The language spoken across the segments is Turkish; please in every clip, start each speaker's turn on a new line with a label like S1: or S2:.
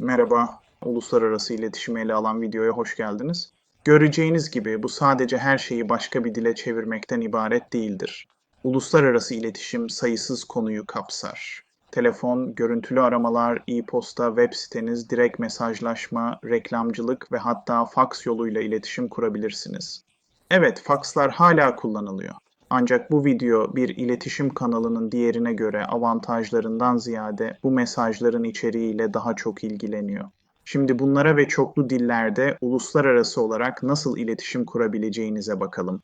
S1: Merhaba, uluslararası iletişimi ele alan videoya hoş geldiniz. Göreceğiniz gibi bu sadece her şeyi başka bir dile çevirmekten ibaret değildir. Uluslararası iletişim sayısız konuyu kapsar. Telefon, görüntülü aramalar, e-posta, web siteniz, direkt mesajlaşma, reklamcılık ve hatta faks yoluyla iletişim kurabilirsiniz. Evet, fakslar hala kullanılıyor. Ancak bu video bir iletişim kanalının diğerine göre avantajlarından ziyade bu mesajların içeriğiyle daha çok ilgileniyor. Şimdi bunlara ve çoklu dillerde uluslararası olarak nasıl iletişim kurabileceğinize bakalım.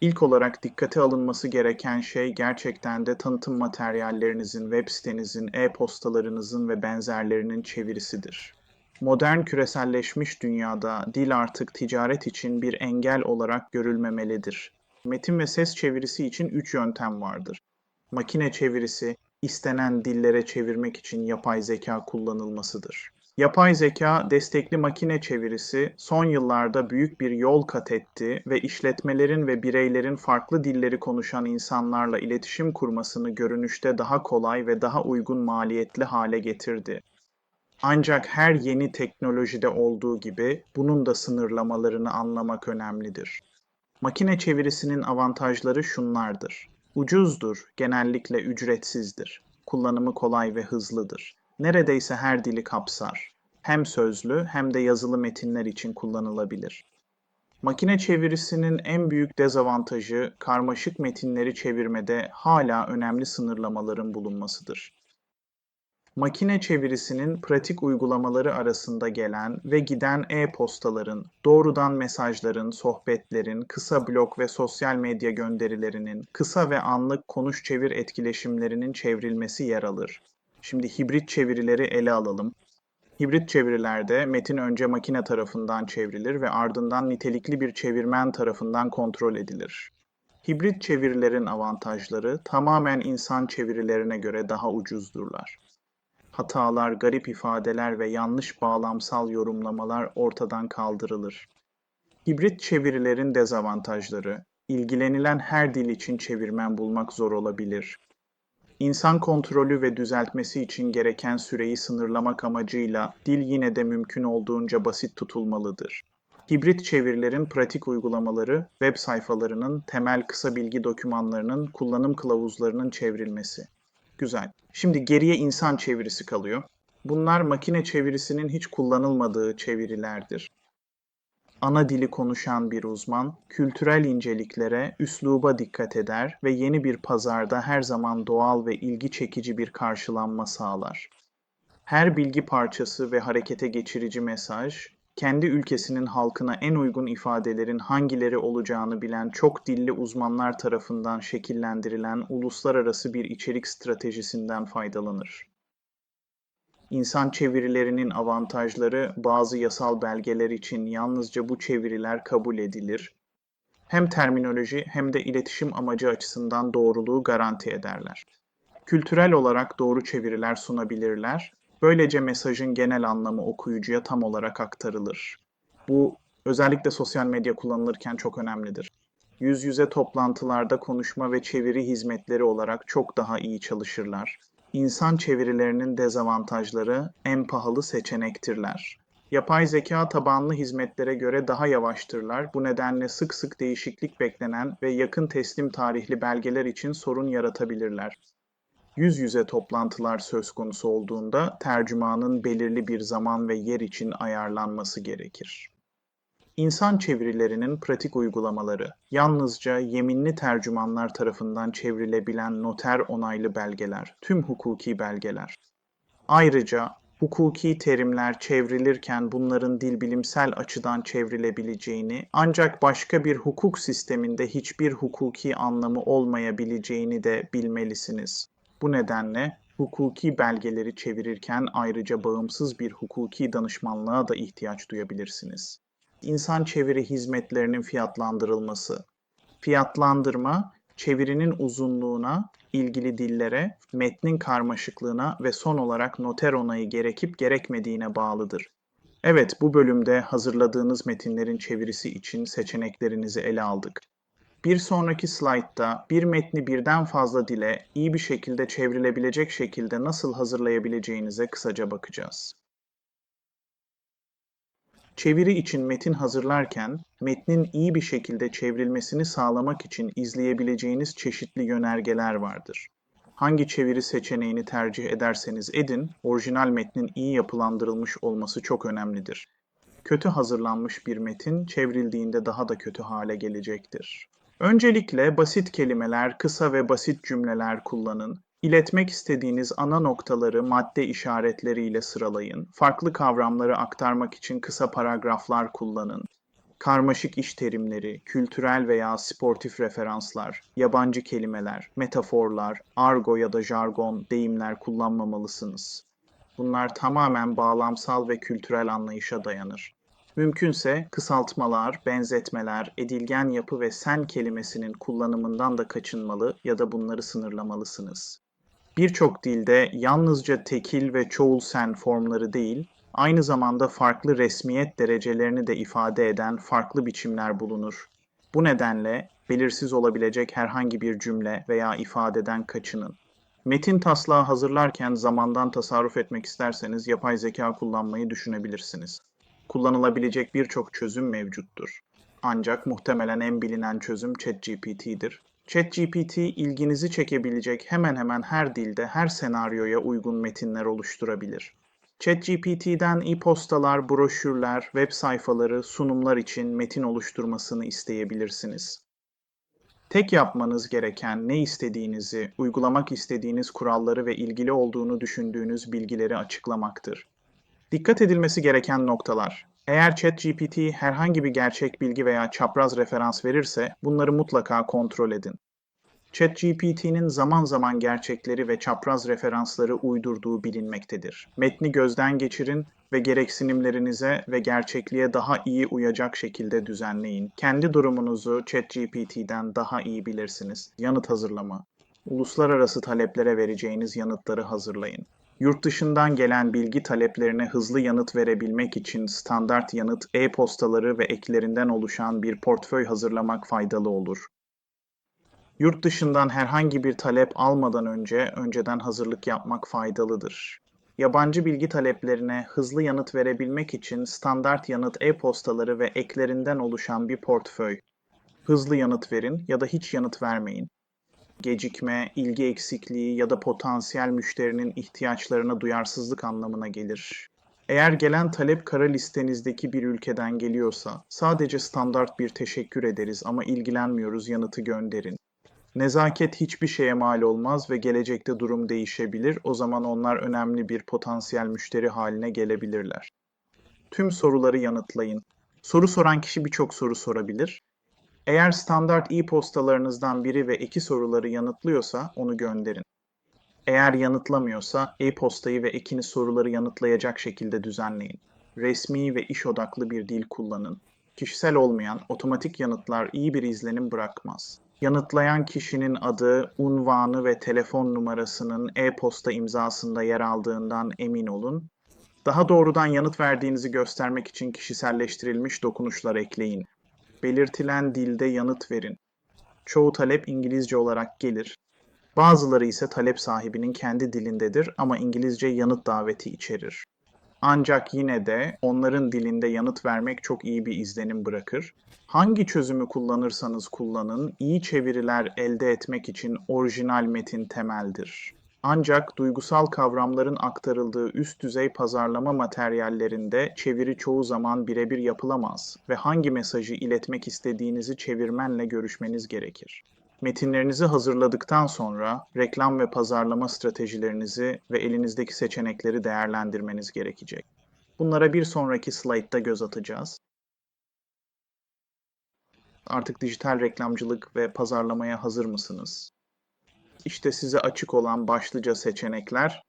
S1: İlk olarak dikkate alınması gereken şey gerçekten de tanıtım materyallerinizin, web sitenizin, e-postalarınızın ve benzerlerinin çevirisidir. Modern küreselleşmiş dünyada dil artık ticaret için bir engel olarak görülmemelidir. Metin ve ses çevirisi için üç yöntem vardır. Makine çevirisi, istenen dillere çevirmek için yapay zeka kullanılmasıdır. Yapay zeka destekli makine çevirisi son yıllarda büyük bir yol kat etti ve işletmelerin ve bireylerin farklı dilleri konuşan insanlarla iletişim kurmasını görünüşte daha kolay ve daha uygun maliyetli hale getirdi. Ancak her yeni teknolojide olduğu gibi bunun da sınırlamalarını anlamak önemlidir. Makine çevirisinin avantajları şunlardır. Ucuzdur, genellikle ücretsizdir. Kullanımı kolay ve hızlıdır. Neredeyse her dili kapsar. Hem sözlü hem de yazılı metinler için kullanılabilir. Makine çevirisinin en büyük dezavantajı karmaşık metinleri çevirmede hala önemli sınırlamaların bulunmasıdır. Makine çevirisinin pratik uygulamaları arasında gelen ve giden e-postaların, doğrudan mesajların, sohbetlerin, kısa blog ve sosyal medya gönderilerinin, kısa ve anlık konuş çevir etkileşimlerinin çevrilmesi yer alır. Şimdi hibrit çevirileri ele alalım. Hibrit çevirilerde metin önce makine tarafından çevrilir ve ardından nitelikli bir çevirmen tarafından kontrol edilir. Hibrit çevirilerin avantajları tamamen insan çevirilerine göre daha ucuzdurlar hatalar, garip ifadeler ve yanlış bağlamsal yorumlamalar ortadan kaldırılır. Hibrit çevirilerin dezavantajları, ilgilenilen her dil için çevirmen bulmak zor olabilir. İnsan kontrolü ve düzeltmesi için gereken süreyi sınırlamak amacıyla dil yine de mümkün olduğunca basit tutulmalıdır. Hibrit çevirilerin pratik uygulamaları, web sayfalarının temel kısa bilgi dokümanlarının kullanım kılavuzlarının çevrilmesi. Güzel. Şimdi geriye insan çevirisi kalıyor. Bunlar makine çevirisinin hiç kullanılmadığı çevirilerdir. Ana dili konuşan bir uzman, kültürel inceliklere, üsluba dikkat eder ve yeni bir pazarda her zaman doğal ve ilgi çekici bir karşılanma sağlar. Her bilgi parçası ve harekete geçirici mesaj, kendi ülkesinin halkına en uygun ifadelerin hangileri olacağını bilen çok dilli uzmanlar tarafından şekillendirilen uluslararası bir içerik stratejisinden faydalanır. İnsan çevirilerinin avantajları bazı yasal belgeler için yalnızca bu çeviriler kabul edilir. Hem terminoloji hem de iletişim amacı açısından doğruluğu garanti ederler. Kültürel olarak doğru çeviriler sunabilirler Böylece mesajın genel anlamı okuyucuya tam olarak aktarılır. Bu özellikle sosyal medya kullanılırken çok önemlidir. Yüz yüze toplantılarda konuşma ve çeviri hizmetleri olarak çok daha iyi çalışırlar. İnsan çevirilerinin dezavantajları en pahalı seçenektirler. Yapay zeka tabanlı hizmetlere göre daha yavaştırlar. Bu nedenle sık sık değişiklik beklenen ve yakın teslim tarihli belgeler için sorun yaratabilirler yüz yüze toplantılar söz konusu olduğunda tercümanın belirli bir zaman ve yer için ayarlanması gerekir. İnsan çevirilerinin pratik uygulamaları yalnızca yeminli tercümanlar tarafından çevrilebilen noter onaylı belgeler, tüm hukuki belgeler. Ayrıca hukuki terimler çevrilirken bunların dil bilimsel açıdan çevrilebileceğini ancak başka bir hukuk sisteminde hiçbir hukuki anlamı olmayabileceğini de bilmelisiniz. Bu nedenle hukuki belgeleri çevirirken ayrıca bağımsız bir hukuki danışmanlığa da ihtiyaç duyabilirsiniz. İnsan çeviri hizmetlerinin fiyatlandırılması. Fiyatlandırma, çevirinin uzunluğuna, ilgili dillere, metnin karmaşıklığına ve son olarak noter onayı gerekip gerekmediğine bağlıdır. Evet, bu bölümde hazırladığınız metinlerin çevirisi için seçeneklerinizi ele aldık. Bir sonraki slaytta bir metni birden fazla dile iyi bir şekilde çevrilebilecek şekilde nasıl hazırlayabileceğinize kısaca bakacağız. Çeviri için metin hazırlarken, metnin iyi bir şekilde çevrilmesini sağlamak için izleyebileceğiniz çeşitli yönergeler vardır. Hangi çeviri seçeneğini tercih ederseniz edin, orijinal metnin iyi yapılandırılmış olması çok önemlidir. Kötü hazırlanmış bir metin çevrildiğinde daha da kötü hale gelecektir. Öncelikle basit kelimeler, kısa ve basit cümleler kullanın. İletmek istediğiniz ana noktaları madde işaretleriyle sıralayın. Farklı kavramları aktarmak için kısa paragraflar kullanın. Karmaşık iş terimleri, kültürel veya sportif referanslar, yabancı kelimeler, metaforlar, argo ya da jargon, deyimler kullanmamalısınız. Bunlar tamamen bağlamsal ve kültürel anlayışa dayanır. Mümkünse kısaltmalar, benzetmeler, edilgen yapı ve sen kelimesinin kullanımından da kaçınmalı ya da bunları sınırlamalısınız. Birçok dilde yalnızca tekil ve çoğul sen formları değil, aynı zamanda farklı resmiyet derecelerini de ifade eden farklı biçimler bulunur. Bu nedenle belirsiz olabilecek herhangi bir cümle veya ifadeden kaçının. Metin taslağı hazırlarken zamandan tasarruf etmek isterseniz yapay zeka kullanmayı düşünebilirsiniz. Kullanılabilecek birçok çözüm mevcuttur. Ancak muhtemelen en bilinen çözüm ChatGPT'dir. ChatGPT ilginizi çekebilecek hemen hemen her dilde, her senaryoya uygun metinler oluşturabilir. ChatGPT'den e-postalar, broşürler, web sayfaları, sunumlar için metin oluşturmasını isteyebilirsiniz. Tek yapmanız gereken ne istediğinizi, uygulamak istediğiniz kuralları ve ilgili olduğunu düşündüğünüz bilgileri açıklamaktır. Dikkat edilmesi gereken noktalar. Eğer ChatGPT herhangi bir gerçek bilgi veya çapraz referans verirse bunları mutlaka kontrol edin. ChatGPT'nin zaman zaman gerçekleri ve çapraz referansları uydurduğu bilinmektedir. Metni gözden geçirin ve gereksinimlerinize ve gerçekliğe daha iyi uyacak şekilde düzenleyin. Kendi durumunuzu ChatGPT'den daha iyi bilirsiniz. Yanıt hazırlama. Uluslararası taleplere vereceğiniz yanıtları hazırlayın. Yurt dışından gelen bilgi taleplerine hızlı yanıt verebilmek için standart yanıt, e-postaları ve eklerinden oluşan bir portföy hazırlamak faydalı olur. Yurt dışından herhangi bir talep almadan önce önceden hazırlık yapmak faydalıdır. Yabancı bilgi taleplerine hızlı yanıt verebilmek için standart yanıt e-postaları ve eklerinden oluşan bir portföy. Hızlı yanıt verin ya da hiç yanıt vermeyin. Gecikme, ilgi eksikliği ya da potansiyel müşterinin ihtiyaçlarına duyarsızlık anlamına gelir. Eğer gelen talep kara listenizdeki bir ülkeden geliyorsa sadece standart bir teşekkür ederiz ama ilgilenmiyoruz yanıtı gönderin. Nezaket hiçbir şeye mal olmaz ve gelecekte durum değişebilir. O zaman onlar önemli bir potansiyel müşteri haline gelebilirler. Tüm soruları yanıtlayın. Soru soran kişi birçok soru sorabilir. Eğer standart e-postalarınızdan biri ve iki soruları yanıtlıyorsa onu gönderin. Eğer yanıtlamıyorsa e-postayı ve ekini soruları yanıtlayacak şekilde düzenleyin. Resmi ve iş odaklı bir dil kullanın. Kişisel olmayan otomatik yanıtlar iyi bir izlenim bırakmaz. Yanıtlayan kişinin adı, unvanı ve telefon numarasının e-posta imzasında yer aldığından emin olun. Daha doğrudan yanıt verdiğinizi göstermek için kişiselleştirilmiş dokunuşlar ekleyin. Belirtilen dilde yanıt verin. Çoğu talep İngilizce olarak gelir. Bazıları ise talep sahibinin kendi dilindedir ama İngilizce yanıt daveti içerir. Ancak yine de onların dilinde yanıt vermek çok iyi bir izlenim bırakır. Hangi çözümü kullanırsanız kullanın, iyi çeviriler elde etmek için orijinal metin temeldir. Ancak duygusal kavramların aktarıldığı üst düzey pazarlama materyallerinde çeviri çoğu zaman birebir yapılamaz ve hangi mesajı iletmek istediğinizi çevirmenle görüşmeniz gerekir. Metinlerinizi hazırladıktan sonra reklam ve pazarlama stratejilerinizi ve elinizdeki seçenekleri değerlendirmeniz gerekecek. Bunlara bir sonraki slaytta göz atacağız. Artık dijital reklamcılık ve pazarlamaya hazır mısınız? İşte size açık olan başlıca seçenekler,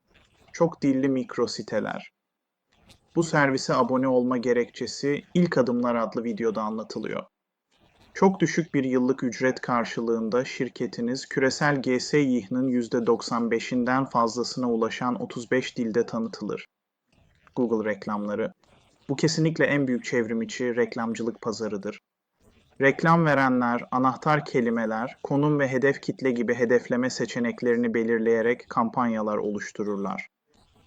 S1: çok dilli mikro siteler. Bu servise abone olma gerekçesi ilk adımlar adlı videoda anlatılıyor. Çok düşük bir yıllık ücret karşılığında şirketiniz küresel GSYH'nın %95'inden fazlasına ulaşan 35 dilde tanıtılır. Google reklamları. Bu kesinlikle en büyük çevrim içi reklamcılık pazarıdır. Reklam verenler, anahtar kelimeler, konum ve hedef kitle gibi hedefleme seçeneklerini belirleyerek kampanyalar oluştururlar.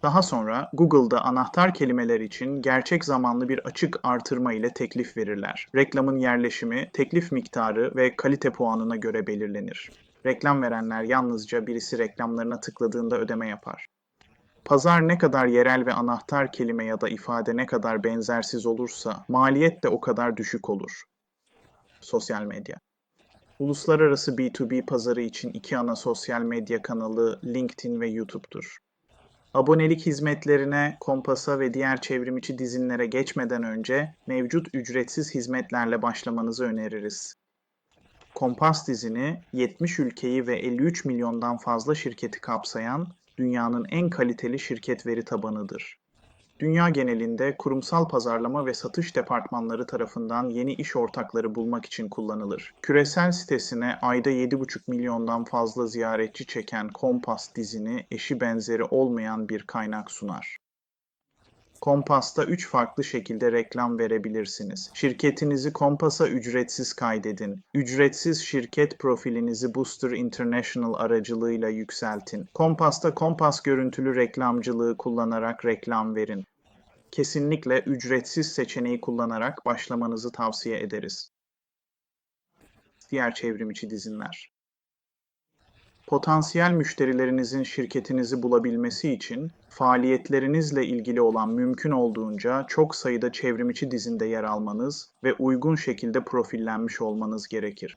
S1: Daha sonra Google'da anahtar kelimeler için gerçek zamanlı bir açık artırma ile teklif verirler. Reklamın yerleşimi, teklif miktarı ve kalite puanına göre belirlenir. Reklam verenler yalnızca birisi reklamlarına tıkladığında ödeme yapar. Pazar ne kadar yerel ve anahtar kelime ya da ifade ne kadar benzersiz olursa maliyet de o kadar düşük olur. Sosyal medya. Uluslararası B2B pazarı için iki ana sosyal medya kanalı LinkedIn ve YouTube'dur. Abonelik hizmetlerine, Kompas'a ve diğer çevrimiçi dizinlere geçmeden önce mevcut ücretsiz hizmetlerle başlamanızı öneririz. Kompas dizini 70 ülkeyi ve 53 milyondan fazla şirketi kapsayan dünyanın en kaliteli şirket veri tabanıdır. Dünya genelinde kurumsal pazarlama ve satış departmanları tarafından yeni iş ortakları bulmak için kullanılır. Küresel sitesine ayda 7,5 milyondan fazla ziyaretçi çeken Kompas dizini eşi benzeri olmayan bir kaynak sunar. Kompas'ta 3 farklı şekilde reklam verebilirsiniz. Şirketinizi Kompas'a ücretsiz kaydedin. Ücretsiz şirket profilinizi Booster International aracılığıyla yükseltin. Kompas'ta Kompas görüntülü reklamcılığı kullanarak reklam verin. Kesinlikle ücretsiz seçeneği kullanarak başlamanızı tavsiye ederiz. Diğer çevrimiçi dizinler. Potansiyel müşterilerinizin şirketinizi bulabilmesi için faaliyetlerinizle ilgili olan mümkün olduğunca çok sayıda çevrimiçi dizinde yer almanız ve uygun şekilde profillenmiş olmanız gerekir.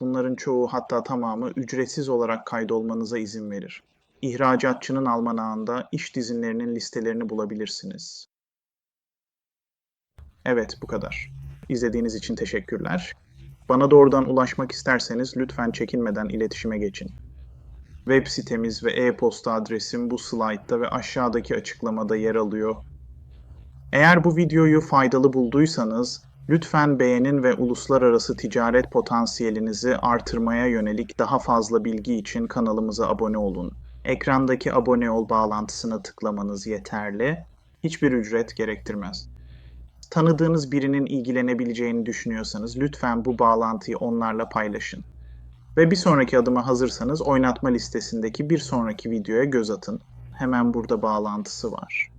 S1: Bunların çoğu hatta tamamı ücretsiz olarak kaydolmanıza izin verir. İhracatçının almanağında iş dizinlerinin listelerini bulabilirsiniz. Evet, bu kadar. İzlediğiniz için teşekkürler. Bana doğrudan ulaşmak isterseniz lütfen çekinmeden iletişime geçin. Web sitemiz ve e-posta adresim bu slaytta ve aşağıdaki açıklamada yer alıyor. Eğer bu videoyu faydalı bulduysanız lütfen beğenin ve uluslararası ticaret potansiyelinizi artırmaya yönelik daha fazla bilgi için kanalımıza abone olun. Ekrandaki abone ol bağlantısına tıklamanız yeterli. Hiçbir ücret gerektirmez. Tanıdığınız birinin ilgilenebileceğini düşünüyorsanız lütfen bu bağlantıyı onlarla paylaşın. Ve bir sonraki adıma hazırsanız oynatma listesindeki bir sonraki videoya göz atın. Hemen burada bağlantısı var.